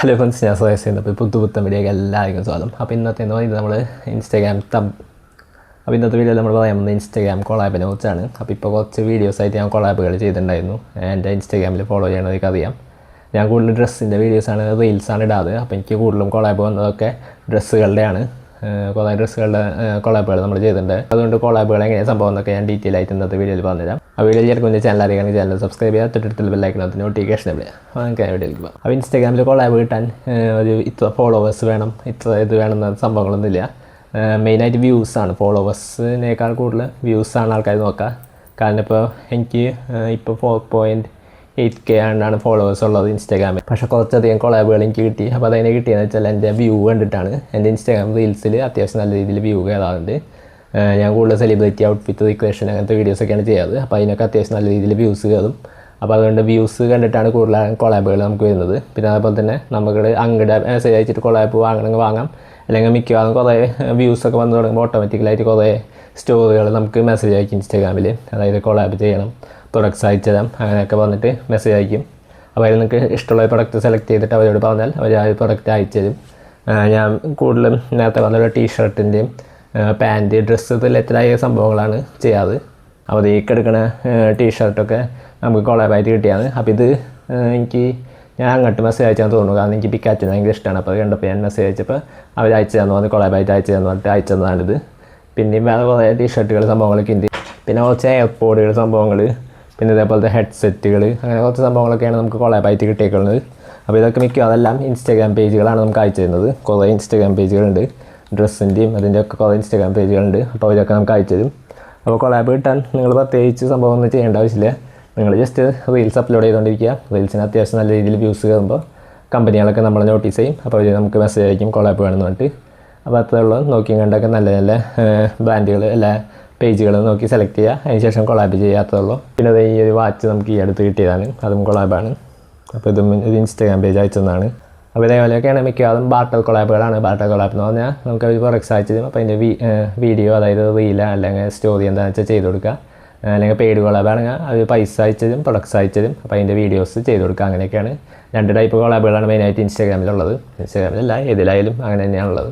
Hello friends ഞാൻ സുരേഷ് ചെയ്യുന്നത് പുത്തു പുത്തൻ വീഡിയോക്ക് എല്ലാവർക്കും സ്വാഗതം. അപ്പോൾ ഇന്നത്തെ എന്ന് പറയുന്നത് നമ്മൾ ഇൻസ്റ്റാഗ്രാം തബ് അപ്പോൾ ഇന്നത്തെ വീഡിയോയിൽ നമ്മൾ പറയാൻ പോകുന്നത് ഇൻസ്റ്റാഗ്രാം കൊളാബിനെ കുറിച്ചാണ്. അപ്പോൾ ഇപ്പോൾ കുറച്ച് വീഡിയോസ് ആയിട്ട് ഞാൻ കൊളാബുകൾ ചെയ്തിട്ടുണ്ടായിരുന്നു. എന്റെ ഇൻസ്റ്റാഗ്രാമിൽ ഫോളോ ചെയ്യണതൊക്കെ അറിയാം. ഞാൻ കൂടുതൽ ഡ്രസ്സിന്റെ വീഡിയോസാണ് റീൽസാണ് ഇടാറ്. അപ്പോൾ എനിക്ക് കൂടുതലും കൊളാബ് വന്നതൊക്കെ ഡ്രസ്സുകളുടെയാണ് കുറേ ഡ്രസ്സുകളുടെ കൊളാബുകൾ നമ്മൾ ചെയ്തിട്ടുണ്ട്. അതുകൊണ്ട് കൊളാബുകൾ എങ്ങനെയാണ് സംഭവം എന്നൊക്കെ ഞാൻ ഡീറ്റെയിൽ ആയിട്ട് ഇന്നത്തെ വീഡിയോയിൽ പറഞ്ഞുതരാം. ആ വീഡിയോ ചേർക്കും ചാനൽ അറിയാമെങ്കിൽ ചാനൽ സബ്സ്ക്രൈബ് ചെയ്യുക. തൊട്ടടുത്തുള്ള ബെല്ലൈക്കണത്തിന് നോട്ടിഫിക്കേഷൻ ഇടുക. അങ്ങനെ വീഡിയോയിൽ പോകാം. അപ്പോൾ ഇൻസ്റ്റാഗ്രാമിൽ കൊളാബ് കിട്ടാൻ ഒരു ഇത്ര ഫോളോവേഴ്സ് വേണം. ഇത്ര ഇത് വേണമെന്ന സംഭവങ്ങളൊന്നുമില്ല മെയിനായിട്ട് വ്യൂസാണ് ഫോളോവേഴ്സിനേക്കാൾ കൂടുതൽ വ്യൂസാണ് ആൾക്കാർ നോക്കുക. കാരണം ഇപ്പോൾ എനിക്ക് ഇപ്പോൾ ഫോർ പോയിന്റ് എയ്റ്റ് കെ ആണ്ടാണ് ഫോളോവേഴ്സ് ഉള്ളത് ഇൻസ്റ്റാഗ്രാമിൽ പക്ഷെ കുറച്ചധികം കൊളാബുകൾ എനിക്ക് കിട്ടി. അപ്പോൾ അതെങ്ങനെ കിട്ടിയെന്ന് വെച്ചാൽ എന്റെ വ്യൂ കണ്ടിട്ടാണ്. എന്റെ ഇൻസ്റ്റാഗ്രാം റീൽസിൽ അത്യാവശ്യം നല്ല രീതിയിൽ വ്യൂ കയറാറുണ്ട് ഞാൻ കൂടുതൽ സെലിബ്രിറ്റി ഔട്ട്ഫിറ്റ് റിക്വേഷൻ അങ്ങനത്തെ വീഡിയോസൊക്കെയാണ് ചെയ്യാറ്. അപ്പോൾ അതിനൊക്കെ അത്യാവശ്യം നല്ല രീതിയിൽ വ്യൂസ് കയറും അപ്പോൾ അതുകൊണ്ട് വ്യൂസ് കണ്ടിട്ടാണ് കൂടുതൽ കൊളാബുകൾ നമുക്ക് വരുന്നത്. പിന്നെ അതുപോലെ തന്നെ നമുക്ക് അങ്ങടെ മെസ്സേജ് അയച്ചിട്ട് കൊളാബ് വാങ്ങണമെങ്കിൽ വാങ്ങാം. അല്ലെങ്കിൽ മിക്കവാറും കുറേ വ്യൂസൊക്കെ വന്നു തുടങ്ങുമ്പോൾ ഓട്ടോമാറ്റിക്കലായിട്ട് കുറേ സ്റ്റോറികൾ നമുക്ക് മെസ്സേജ് അയക്കും ഇൻസ്റ്റാഗ്രാമിൽ അതായത് കൊളാബ് ചെയ്യണം. പ്രൊഡക്ട്സ് അയച്ചു തരാം. അങ്ങനെയൊക്കെ വന്നിട്ട് മെസ്സേജ് അയക്കും. അപ്പോൾ അതിൽ നിങ്ങൾക്ക് ഇഷ്ടമുള്ള പ്രൊഡക്റ്റ് സെലക്ട് ചെയ്തിട്ട് അവരോട് പറഞ്ഞാൽ അവർ ആ പ്രൊഡക്റ്റ് അയച്ചു തരും. ഞാൻ കൂടുതലും നേരത്തെ പറഞ്ഞ ടീഷർട്ടിന്റെയും പാന്റ് ഡ്രസ്സ് റിലേറ്റഡായ സംഭവങ്ങളാണ് ചെയ്യാറ്. അപ്പോൾ ഈ എടുക്കുന്ന ടീഷർട്ടൊക്കെ നമുക്ക് കൊളാബായിട്ട് കിട്ടിയാണ് അപ്പോൾ ഇത് എനിക്ക് ഞാൻ അങ്ങോട്ട് മെസ്സേജ് അയച്ചാൽ തോന്നുന്നു. കാരണം എനിക്ക് പിക്കാറ്റിന് ഭയങ്കര ഇഷ്ടമാണ് അപ്പോൾ അത് കണ്ടപ്പോൾ ഞാൻ മെസ്സേജ് അയച്ചപ്പോൾ അവർ അയച്ചു തന്നു. പറഞ്ഞ് കൊളാബായിട്ട് അയച്ചു തന്നു. പറഞ്ഞിട്ട് അയച്ചു തന്നതാണിത്. പിന്നെയും വേറെ കുറേ ടീഷർട്ടുകൾ സംഭവങ്ങളൊക്കെ ഉണ്ട്. പിന്നെ കുറച്ച് എയർപോഡുകൾ സംഭവങ്ങൾ പിന്നെ ഇതേപോലത്തെ ഹെഡ്സെറ്റുകൾ അങ്ങനെ കുറച്ച് സംഭവങ്ങളൊക്കെയാണ് നമുക്ക് കൊളാബായിട്ട് കിട്ടിയേക്കുന്നത്. അപ്പോൾ ഇതൊക്കെ മിക്ക അതെല്ലാം ഇൻസ്റ്റാഗ്രാം പേജുകളാണ് നമുക്ക് അയച്ചു തരുന്നത്. കുറേ ഇൻസ്റ്റാഗ്രാം പേജുകളുണ്ട് ഡ്രസ്സിന്റെയും അതിന്റെ ഒക്കെ കുറേ ഇൻസ്റ്റാഗ്രാം പേജുകളുണ്ട് അപ്പോൾ അവരൊക്കെ നമുക്ക് അയച്ചു തരും. അപ്പോൾ കൊളാബ് കിട്ടാൻ നിങ്ങൾ പ്രത്യേകിച്ച് സംഭവം ഒന്നും ചെയ്യേണ്ട ആവശ്യമില്ല. നിങ്ങൾ ജസ്റ്റ് റീൽസ് അപ്ലോഡ് ചെയ്തുകൊണ്ടിരിക്കുക. റീൽസിന് അത്യാവശ്യം നല്ല രീതിയിൽ വ്യൂസ് കയറുമ്പോൾ കമ്പനികളൊക്കെ നമ്മളെ നോട്ടീസ് ചെയ്യും. അപ്പോൾ അവർ നമുക്ക് മെസ്സേജ് അയക്കും കൊളാബ് വേണമെന്ന് പറഞ്ഞിട്ട്. അപ്പോൾ അത്രേ ഉള്ളൂ. നോക്കി കണ്ടൊക്കെ നല്ല നല്ല ബ്രാൻഡുകൾ എല്ലാ പേജുകൾ നോക്കി സെലക്ട് ചെയ്യുക അതിന് ശേഷം കൊളാബ് ചെയ്യാത്തതുള്ളൂ പിന്നെ അത് ഈ ഒരു വാച്ച് നമുക്ക് ഈ അടുത്ത് കിട്ടിയതാണ്. അതും കൊളാബാണ് അപ്പോൾ ഇതും ഒരു ഇൻസ്റ്റാഗ്രാം പേജ് അയച്ചതാണ് അപ്പോൾ ഇതേപോലെയൊക്കെയാണ് മിക്കവാറും ബാർട്ടൽ കൊളാബുകളാണ് ബാർട്ടൽ കൊളാബ് എന്ന് പറഞ്ഞാൽ നമുക്ക് ഒരു പ്രൊഡക്ട്സ് അയച്ചു തരും. അപ്പോൾ അതിന്റെ വീഡിയോ അതായത് റീല അല്ലെങ്കിൽ സ്റ്റോറി എന്താണെന്ന് വെച്ചാൽ ചെയ്ത് കൊടുക്കുക അല്ലെങ്കിൽ പെയ്ഡ് കൊളാബാണെങ്കിൽ അത് പൈസ അയച്ചതും പ്രൊഡക്ട്സ് അയച്ചതും അപ്പോൾ അതിന്റെ വീഡിയോസ് ചെയ്ത് കൊടുക്കുക അങ്ങനെയൊക്കെയാണ്. രണ്ട് ടൈപ്പ് കൊളാബുകളാണ് മെയിനായിട്ട് ഇൻസ്റ്റാഗ്രാമിലുള്ളത് ഇൻസ്റ്റാഗ്രാമിലല്ല ഏതിലായാലും അങ്ങനെ തന്നെയാണുള്ളത്.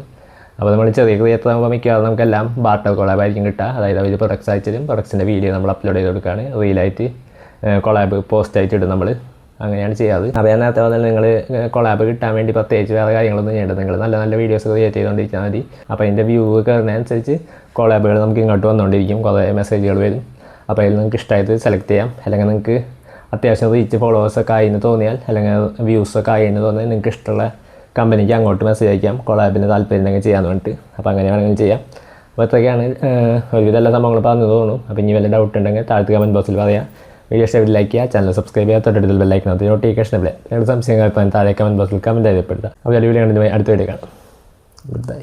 അപ്പോൾ നമ്മൾ ചെറിയ ക്രിയേറ്റർ ആകുമ്പോൾ മിക്കവാറും നമുക്കെല്ലാം ബാർട്ടർ കൊളാബ് ആയിരിക്കും കിട്ടുക. അതായത് അവർ പ്രൊഡക്ട്സ് അയച്ചിട്ടും പ്രൊഡക്ട്സിന്റെ വീഡിയോ നമ്മൾ അപ്ലോഡ് ചെയ്ത് കൊടുക്കുകയാണ്. റീലായിട്ട് കൊളാബ് പോസ്റ്റ് ആയിട്ട് ഇടും നമ്മൾ അങ്ങനെയാണ് ചെയ്യാറ്. അപ്പോൾ ഞാൻ നേരത്തെ പറഞ്ഞാൽ നിങ്ങൾ കൊളാബ് കിട്ടാൻ വേണ്ടി പ്രത്യേകിച്ച് വേറെ കാര്യങ്ങളൊന്നും ചെയ്യേണ്ടത് നിങ്ങൾ നല്ല നല്ല വീഡിയോസ് ക്രിയേറ്റ് ചെയ്തുകൊണ്ടിരിച്ചാൽ മതി. അപ്പോൾ അതിന്റെ വ്യൂ കയറുന്നതനുസരിച്ച് കൊളാബുകൾ നമുക്ക് ഇങ്ങോട്ട് വന്നുകൊണ്ടിരിക്കും കുറേ മെസ്സേജുകൾ വരും. അപ്പോൾ അതിൽ നിങ്ങൾക്ക് ഇഷ്ടമായത് സെലക്ട് ചെയ്യാം. അല്ലെങ്കിൽ നിങ്ങൾക്ക് അത്യാവശ്യം റീച്ച് ഫോളോവേഴ്സൊക്കെ ആയിന്ന് തോന്നിയാൽ അല്ലെങ്കിൽ വ്യൂസൊക്കെ ആയിന്ന് തോന്നിയാൽ നിങ്ങൾക്ക് ഇഷ്ടമുള്ള കമ്പനിക്ക് അങ്ങോട്ട് മെസ്സേജ് അയക്കാം കൊളാബിന് താല്പര്യം ഉണ്ടെങ്കിൽ ചെയ്യാമെന്ന് പറഞ്ഞിട്ട്. അപ്പോൾ അങ്ങനെ വേണമെങ്കിൽ ചെയ്യാം. അപ്പോൾ ഇത്രയൊക്കെയാണ് ഒരുവിധം എല്ലാ സംഭവങ്ങൾ പറഞ്ഞു തോന്നുന്നു. അപ്പോൾ ഇനി വല്ല ഡൗട്ട് ഉണ്ടെങ്കിൽ താഴത്ത് കമന്റ് ബോക്സിൽ പറയാം. വീഡിയോ ഷെയർ ലൈക്ക് ചെയ്യുക ചാനൽ സബ്സ്ക്രൈബ് ചെയ്യുക ലൈക്ക് ബെല്ലൈക്കനകത്ത് നോട്ടിഫിക്കേഷൻ ഇല്ലേ നിങ്ങളുടെ സംശയങ്ങൾ താഴെ കമന്റ് ബോക്സിൽ കമന്റ് ചെയ്യപ്പെടുക. അപ്പോൾ വീഡിയോ അടുത്ത വീഡിയോ കാണാം. Good bye.